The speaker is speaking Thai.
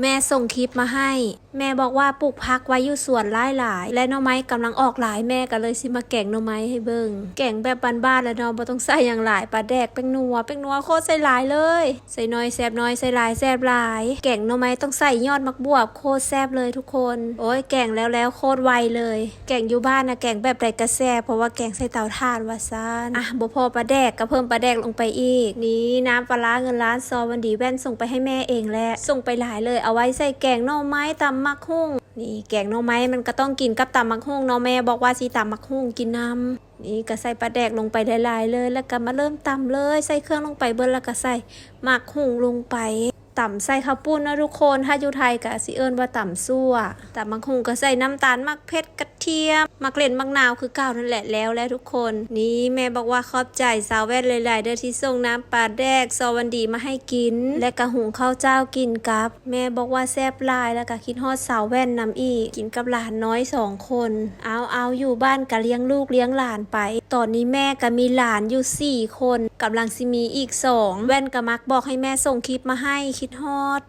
แม่ส่งคลิปมาให้ แม่บอกว่าปลูกพักไว้อยู่สวนหลายหลาย และหน่อไม้กำลังออกหลายแม่ก็เลยสิมาแกงหน่อไม้ให้เบิงแกงแบบบ้านๆแล้วเนาะบ่ต้องใส่อย่างหลายปลาแดกเป็นนัวเป็นนัวโคตรใส่หลายเลย ใส่น้อยแซบน้อยใส่หลายแซบหลาย แกงหน่อไม้ต้องใส่ยอดมักบวบโคตรแซบเลยทุกคน โอ้ยแกงแล้วแล้วโคตรไวเลย แกงอยู่บ้านนะแกงแบบใดกระแซบเพราะว่าแกงใส่เตาถ่านว่าซานอะบ่พอปลาแดกก็เพิ่มปลาแดกลงไปอีก นี่น้ำปลาร้าเงินล้านซอวันดีแว่นส่งไปให้แม่เองแหละส่งไปหลายเลยเอาไว้ใส่แกงหน่อไม้ตำมักหุ่งนี่แกงหน่อไม้มันก็ต้องกินกับตำมักหุ่งเนาะแม่บอกว่าสีตำมักหุ่งกินน้ำนี่ก็ใส่ปลาแดกลงไปหลายๆเลย แล้วก็มาเริ่มตำเลย ใส่เครื่องลงไปเบิ้ลแล้วก็ใส่มักหุ่งลงไป ต่ำใส่ข้าวปุ้นนะทุกคนถ้าอยู่ไทยก็สิเอิ้นว่าต่ำซั่วแต่บางคงก็ใส่น้ำตาลมักเผ็ดกระเทียมมักเล่นมักนาวคือเก่านั่นแหละแล้วและทุกคน นี่แม่บอกว่าขอบใจสาวแวดหลายๆเด้อที่ส่งน้ำปลาแดกซอวันดีมาให้กิน และกระหุงข้าวเจ้ากินกับ แม่บอกว่าแซ่บลายแล้วก็คิดฮอดสาวแว่นนำอีกกินกับหลานน้อยสองคน เอาเอาอยู่บ้านก็เลี้ยงลูกเลี้ยงหลานไป ตอนนี้แม่ก็มีหลานอยู่สี่คนกำลังสิมีอีกสองแว่นก็มักบอกให้แม่ส่งคลิปมาให้คิดดฮอด